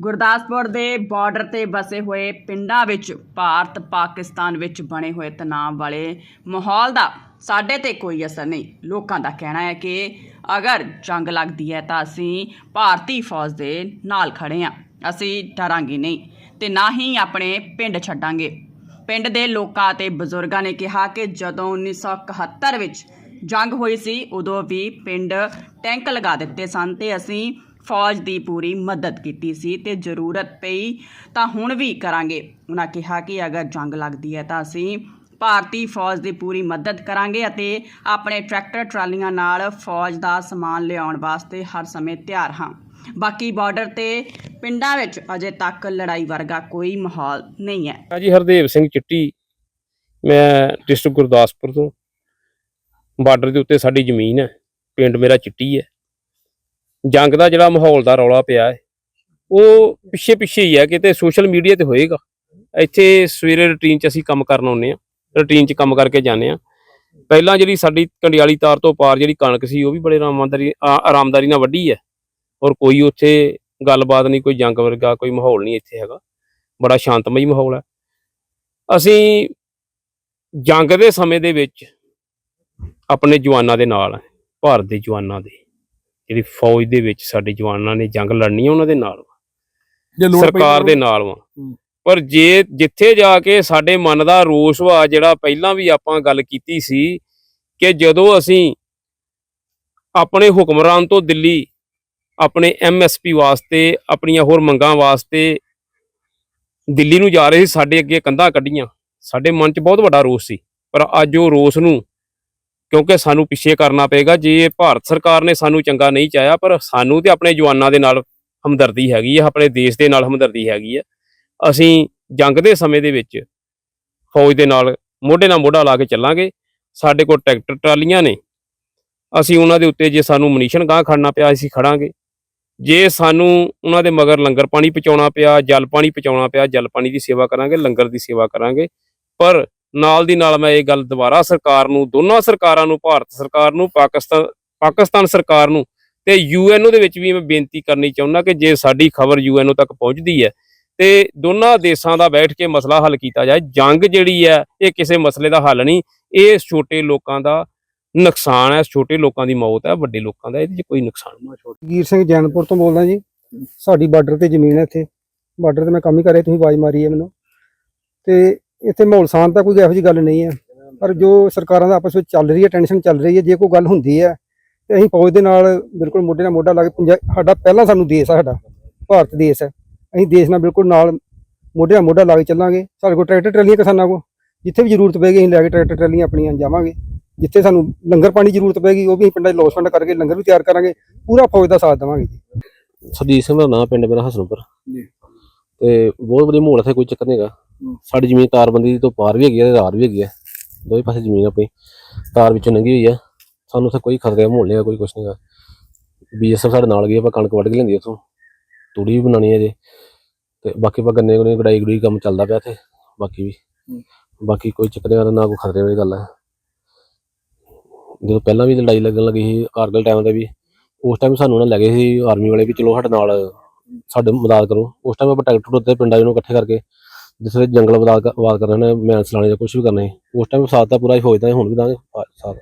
ਗੁਰਦਾਸਪੁਰ ਦੇ ਬਾਰਡਰ ਤੇ ਵਸੇ ਹੋਏ ਪਿੰਡਾਂ ਵਿੱਚ ਭਾਰਤ ਪਾਕਿਸਤਾਨ ਵਿੱਚ ਬਣੇ ਹੋਏ ਤਣਾਅ ਵਾਲੇ ਮਾਹੌਲ ਦਾ ਸਾਡੇ ਤੇ ਕੋਈ ਅਸਰ ਨਹੀਂ। ਲੋਕਾਂ ਦਾ ਕਹਿਣਾ ਹੈ ਕਿ ਅਗਰ ਜੰਗ ਲੱਗਦੀ ਹੈ ਤਾਂ ਅਸੀਂ ਭਾਰਤੀ ਫੌਜ ਦੇ ਨਾਲ ਖੜੇ ਹਾਂ। ਅਸੀਂ ਡਰਾਂਗੇ ਨਹੀਂ ਤੇ ਨਾ ਹੀ ਆਪਣੇ ਪਿੰਡ ਛੱਡਾਂਗੇ। ਪਿੰਡ ਦੇ ਲੋਕਾਂ ਤੇ ਬਜ਼ੁਰਗਾਂ ਨੇ ਕਿਹਾ ਕਿ ਜਦੋਂ 1971 ਵਿੱਚ ਜੰਗ ਹੋਈ ਸੀ, ਉਦੋਂ ਵੀ ਪਿੰਡ ਟੈਂਕ ਲਗਾ ਦਿੱਤੇ ਸਨ ਤੇ ਅਸੀਂ ਫੌਜ ਦੀ ਪੂਰੀ ਮਦਦ ਕੀਤੀ ਸੀ ਤੇ ਜ਼ਰੂਰਤ ਪਈ ਤਾਂ ਹੁਣ ਵੀ ਕਰਾਂਗੇ। ਉਹਨਾਂ ਕਿਹਾ ਕਿ ਅਗਰ ਜੰਗ ਲੱਗਦੀ ਹੈ ਤਾਂ ਅਸੀਂ ਭਾਰਤੀ ਫੌਜ ਦੀ ਪੂਰੀ ਮਦਦ ਕਰਾਂਗੇ ਅਤੇ ਆਪਣੇ ਟਰੈਕਟਰ ਟਰਾਲੀਆਂ ਨਾਲ ਫੌਜ ਦਾ ਸਮਾਨ ਲਿਆਉਣ ਵਾਸਤੇ ਹਰ ਸਮੇਂ ਤਿਆਰ ਹਾਂ। ਬਾਕੀ ਬਾਰਡਰ ਤੇ ਪਿੰਡਾਂ ਵਿੱਚ ਅਜੇ ਤੱਕ ਲੜਾਈ ਵਰਗਾ ਕੋਈ ਮਾਹੌਲ ਨਹੀਂ ਹੈ। ਜੀ ਹਰਦੇਵ ਸਿੰਘ ਚਿੱਟੀ, ਮੈਂ ਡਿਸਟ੍ਰਿਕਟ ਗੁਰਦਾਸਪੁਰ ਤੋਂ। ਬਾਰਡਰ ਦੇ ਉੱਤੇ ਸਾਡੀ ਜ਼ਮੀਨ ਹੈ, ਪਿੰਡ ਮੇਰਾ ਚਿੱਟੀ ਹੈ। ਜੰਗ ਦਾ ਜਿਹੜਾ ਮਾਹੌਲ ਦਾ ਰੌਲਾ ਪਿਆ ਹੈ, ਉਹ ਪਿੱਛੇ ਪਿੱਛੇ ਹੀ ਹੈ, ਕਿਤੇ ਸੋਸ਼ਲ ਮੀਡੀਆ ਤੇ ਹੋਏਗਾ। ਇੱਥੇ ਸਵੇਰੇ ਰੁਟੀਨ 'ਚ ਅਸੀਂ ਕੰਮ ਕਰਨ ਆਉਂਦੇ ਆ ਰੁਟੀਨ 'ਚ ਕੰਮ ਕਰਕੇ ਜਾਂਦੇ ਆ ਪਹਿਲਾਂ ਜਿਹੜੀ ਸਾਡੀ ਕੰਡਿਆਲੀ ਤਾਰ ਤੋਂ ਪਾਰ ਜਿਹੜੀ ਕਣਕ ਸੀ, ਉਹ ਵੀ ਬੜੇ ਆਰਾਮਦਾਰੀ ਆਰਾਮਦਾਰੀ ਨਾਲ ਵੱਢੀ ਹੈ। ਔਰ ਕੋਈ ਉੱਥੇ ਗੱਲਬਾਤ ਨਹੀਂ, ਕੋਈ ਜੰਗ ਵਰਗਾ ਕੋਈ ਮਾਹੌਲ ਨਹੀਂ ਇੱਥੇ ਹੈਗਾ। ਬੜਾ ਸ਼ਾਂਤਮਈ ਮਾਹੌਲ ਹੈ। ਅਸੀਂ ਜੰਗ ਦੇ ਸਮੇਂ ਦੇ ਵਿੱਚ ਆਪਣੇ ਜਵਾਨਾਂ ਦੇ ਨਾਲ ਭਾਰਤ ਦੇ ਜਵਾਨਾਂ ਦੇ। ਜਿਹੜੀ ਫੌਜ ਦੇ ਵਿੱਚ ਸਾਡੇ ਜਵਾਨਾਂ ਨੇ ਜੰਗ ਲੜਨੀ ਹੈ ਉਹਨਾਂ ਦੇ ਨਾਲ ਸਰਕਾਰ ਦੇ ਨਾਲ ਵਾ। ਪਰ ਜੇ ਜਿੱਥੇ ਜਾ ਕੇ ਸਾਡੇ ਮਨ ਦਾ ਰੋਸ ਵਾ ਜਿਹੜਾ ਪਹਿਲਾਂ ਵੀ ਆਪਾਂ ਗੱਲ ਕੀਤੀ ਸੀ ਕਿ ਜਦੋਂ ਅਸੀਂ ਆਪਣੇ ਹੁਕਮਰਾਨ ਤੋਂ ਦਿੱਲੀ ਆਪਣੇ ਐਮਐਸਪੀ ਵਾਸਤੇ ਆਪਣੀਆਂ ਹੋਰ ਮੰਗਾਂ ਵਾਸਤੇ ਦਿੱਲੀ ਨੂੰ ਜਾ ਰਹੇ ਸੀ ਸਾਡੇ ਅੱਗੇ ਕੰਧਾਂ ਕੱਢੀਆਂ। ਸਾਡੇ ਮਨ 'ਚ ਬਹੁਤ ਵੱਡਾ ਰੋਸ ਸੀ। ਪਰ ਅੱਜ ਉਹ ਰੋਸ ਨੂੰ ਕਿਉਂਕਿ ਸਾਨੂੰ ਪਿੱਛੇ ਕਰਨਾ ਪਏਗਾ। ਜੇ ਭਾਰਤ ਸਰਕਾਰ ਨੇ ਸਾਨੂੰ ਚੰਗਾ ਨਹੀਂ ਚਾਹਿਆ, ਪਰ ਸਾਨੂੰ ਤੇ ਆਪਣੇ ਜਵਾਨਾਂ ਦੇ ਨਾਲ ਹਮਦਰਦੀ ਹੈਗੀ ਹੈ, ਆਪਣੇ ਦੇਸ਼ ਦੇ ਨਾਲ ਹਮਦਰਦੀ ਹੈਗੀ ਹੈ। ਅਸੀਂ ਜੰਗ ਦੇ ਸਮੇਂ ਦੇ ਵਿੱਚ ਫੌਜ ਦੇ ਨਾਲ ਮੋਢੇ ਨਾਲ ਮੋਢਾ ਲਾ ਕੇ ਚੱਲਾਂਗੇ। ਸਾਡੇ ਕੋਲ ਟਰੈਕਟਰ ਟਰਾਲੀਆਂ ਨੇ। ਅਸੀਂ ਉਹਨਾਂ ਦੇ ਉੱਤੇ ਜੇ ਸਾਨੂੰ ਮਨੀਸ਼ਨ ਗਾਂ ਖੜਨਾ ਪਿਆ, ਅਸੀਂ ਖੜਾਂਗੇ। ਜੇ ਸਾਨੂੰ ਉਹਨਾਂ ਦੇ ਮਗਰ ਲੰਗਰ ਪਾਣੀ ਪਹੁੰਚਾਉਣਾ ਪਿਆ, ਜਲ ਪਾਣੀ ਪਹੁੰਚਾਉਣਾ ਪਿਆ, ਜਲ ਪਾਣੀ ਦੀ ਸੇਵਾ ਕਰਾਂਗੇ, ਲੰਗਰ ਦੀ ਸੇਵਾ ਕਰਾਂਗੇ। ਪਰ ਨਾਲ ਦੀ ਨਾਲ ਮੈਂ ਇਹ ਗੱਲ ਦੁਬਾਰਾ ਸਰਕਾਰ ਨੂੰ, ਦੋਨਾਂ ਸਰਕਾਰਾਂ ਨੂੰ, ਭਾਰਤ ਸਰਕਾਰ ਨੂੰ, ਪਾਕਿਸਤਾਨ ਪਾਕਿਸਤਾਨ ਸਰਕਾਰ ਨੂੰ ਤੇ ਯੂਐਨਓ ਦੇ ਵਿੱਚ ਵੀ ਮੈਂ ਬੇਨਤੀ ਕਰਨੀ ਚਾਹੁੰਦਾ ਕਿ ਜੇ ਸਾਡੀ ਖਬਰ ਯੂਐਨਓ ਤੱਕ ਪਹੁੰਚਦੀ ਹੈ ਤੇ ਦੋਨਾਂ ਦੇਸ਼ਾਂ ਦਾ ਬੈਠ ਕੇ ਮਸਲਾ ਹੱਲ ਕੀਤਾ ਜਾਏ। ਜੰਗ ਜਿਹੜੀ ਹੈ, ਇਹ ਕਿਸੇ ਮਸਲੇ ਦਾ ਹੱਲ ਨਹੀਂ, ਇਹ ਛੋਟੇ ਲੋਕਾਂ ਦਾ ਨੁਕਸਾਨ ਹੈ, ਛੋਟੇ ਲੋਕਾਂ ਦੀ ਮੌਤ ਹੈ, ਵੱਡੇ ਲੋਕਾਂ ਦਾ ਇਹਦੇ 'ਚ ਕੋਈ ਨੁਕਸਾਨ ਨਹੀਂ। ਗੀਰ ਸਿੰਘ ਜੈਨਪੁਰ ਤੋਂ ਬੋਲਦਾ ਜੀ। ਸਾਡੀ ਬਾਰਡਰ ਤੇ ਜ਼ਮੀਨ ਹੈ ਇੱਥੇ। ਬਾਰਡਰ ਤੇ ਮੈਂ ਕੰਮ ਹੀ ਕਰਿਆ ਤੁਸੀਂ ਆਵਾਜ਼ ਮਾਰੀ ਹੈ ਮੈਨੂੰ। ਤੇ ਇੱਥੇ ਮਾਹੌਲ ਸ਼ਾਂਤ ਤਾਂ ਕੋਈ ਇਹੋ ਜਿਹੀ ਗੱਲ ਨਹੀਂ ਹੈ ਪਰ ਜੋ ਸਰਕਾਰਾਂ ਦਾ ਆਪਸ ਵਿੱਚ ਚੱਲ ਰਹੀ ਹੈ ਟੈਨਸ਼ਨ ਚੱਲ ਰਹੀ ਹੈ ਜੇ ਕੋਈ ਗੱਲ ਹੁੰਦੀ ਹੈ ਤੇ ਅਸੀਂ ਫੌਜ ਦੇ ਨਾਲ ਬਿਲਕੁਲ ਮੋਢੇ ਨਾਲ ਮੋਢਾ ਲਾ ਕੇ ਪੰਜਾ ਸਾਡਾ ਪਹਿਲਾ ਸਾਨੂੰ ਦੇਸ਼ ਆ ਸਾਡਾ ਭਾਰਤ ਦੇਸ਼ ਹੈ ਅਸੀਂ ਦੇਸ਼ ਨਾਲ ਬਿਲਕੁਲ ਨਾਲ ਮੋਢੇ ਨਾਲ ਮੋਢਾ ਲਾ ਕੇ ਚੱਲਾਂਗੇ। ਸਾਡੇ ਕੋਲ ਟਰੈਕਟਰ ਟਰਾਲੀਆਂ ਕਿਸਾਨਾਂ ਕੋਲ ਜਿੱਥੇ ਵੀ ਜ਼ਰੂਰਤ ਪਏਗੀ ਅਸੀਂ ਲੈ ਕੇ ਟਰੈਕਟਰ ਟਰਾਲੀਆਂ ਆਪਣੀਆਂ ਜਾਵਾਂਗੇ। ਜਿੱਥੇ ਸਾਨੂੰ ਲੰਗਰ ਪਾਣੀ ਦੀ ਜ਼ਰੂਰਤ ਪਏਗੀ ਉਹ ਵੀ ਅਸੀਂ ਪਿੰਡਾਂ 'ਚ ਲੋਸਫੰਡ ਕਰਕੇ ਲੰਗਰ ਵੀ ਤਿਆਰ ਕਰਾਂਗੇ ਪੂਰਾ ਫੌਜ ਦਾ ਸਾਥ ਦੇਵਾਂਗੇ ਜੀ। ਸਰਜੀਤ ਸਿੰਘ ਦਾ ਨਾਂ ਪਿੰਡ ਮੇਰਾ ਹਸਨਪੁਰ। ਜੀ। ਤੇ ਬਹੁਤ ਵਧੀਆ ਮਾਹੌਲ ਇੱਥੇ ਕੋਈ ਚੱਕਰ ਨਹੀਂ ਹੈਗਾ। ਹੂੰ। ਸਾਡੀ ਜ਼ਮੀਨ ਤਾਰਬੰਦੀ ਤੋਂ ਪਾਰ ਵੀ ਹੈਗੀ ਹੈ ਤੇ ਵੀ ਹੈਗੀ ਹੈ ਦੋਵੇਂ ਪਾਸੇ ਜ਼ਮੀਨ ਆਪਣੀ। ਤਾਰ ਵਿੱਚੋਂ ਲੰਘੀ ਹੋਈ ਹੈ ਸਾਨੂੰ ਉੱਥੇ ਕੋਈ ਖਤਰੇ ਦਾ ਮਾਹੌਲ ਨਹੀਂ ਹੈਗਾ ਕੋਈ ਕੁਛ ਨਹੀਂ ਹੈਗਾ। ਬੀਐਸਐਫ ਸਾਡੇ ਨਾਲ ਗਈ ਆਪਾਂ ਕਣਕ ਵੱਢ ਕੇ ਲੈਂਦੀ ਉੱਥੋਂ। ਤੂੜੀ ਵੀ ਬਣਾਉਣੀ ਹੈ ਜੇ ਤੇ ਬਾਕੀ ਆਪਾਂ ਗੰਨੇ ਗੁੰਨੇ ਗੜਾਈ ਗੜੂਈ ਕੰਮ ਚੱਲਦਾ ਪਿਆ ਇੱਥੇ। ਬਾਕੀ ਵੀ। ਬਾਕੀ ਕੋਈ ਚੱਕਰ ਨਹੀਂ ਹੈਗਾ ਨਾ ਕੋਈ ਖਤਰੇ ਵਾਲੀ ਗੱਲ ਹੈ ਜਦੋਂ ਪਹਿਲਾਂ ਵੀ ਲੜਾਈ ਲੱਗਣ ਲੱਗੀ ਸੀ ਕਾਰਗਲ ਟਾਈਮ ਤੇ ਵੀ ਉਸ ਟਾਈਮ ਸਾਨੂੰ ਨਾ ਲੱਗੇ ਸੀ ਆਰਮੀ ਵਾਲੇ ਵੀ ਚਲੋ ਸਾਡੇ ਨਾਲ ਸਾਡੇ ਮਦਦ ਕਰੋ। ਉਸ ਟਾਈਮ ਆਪਾਂ ਟਰੈਕਟਰ ਉੱਤੇ ਪਿੰਡਾਂ ਨੂੰ ਇਕੱਠੇ ਕਰਕੇ ਜਿੱਥੇ ਜੰਗਲ ਵਾਦ ਆਬਾਦ ਕਰਨਾ ਨੇ ਮੈਂਸ ਲਾਣੇ ਜਾਂ ਕੁਝ ਵੀ ਕਰਨਾ ਸੀ ਉਸ ਟਾਈਮ ਸਾਥ ਤਾਂ ਪੂਰਾ ਹੀ ਫੌਜ ਦਾ ਸੀ, ਹੁਣ ਵੀ ਦਾਂਗੇ ਸਾਥ।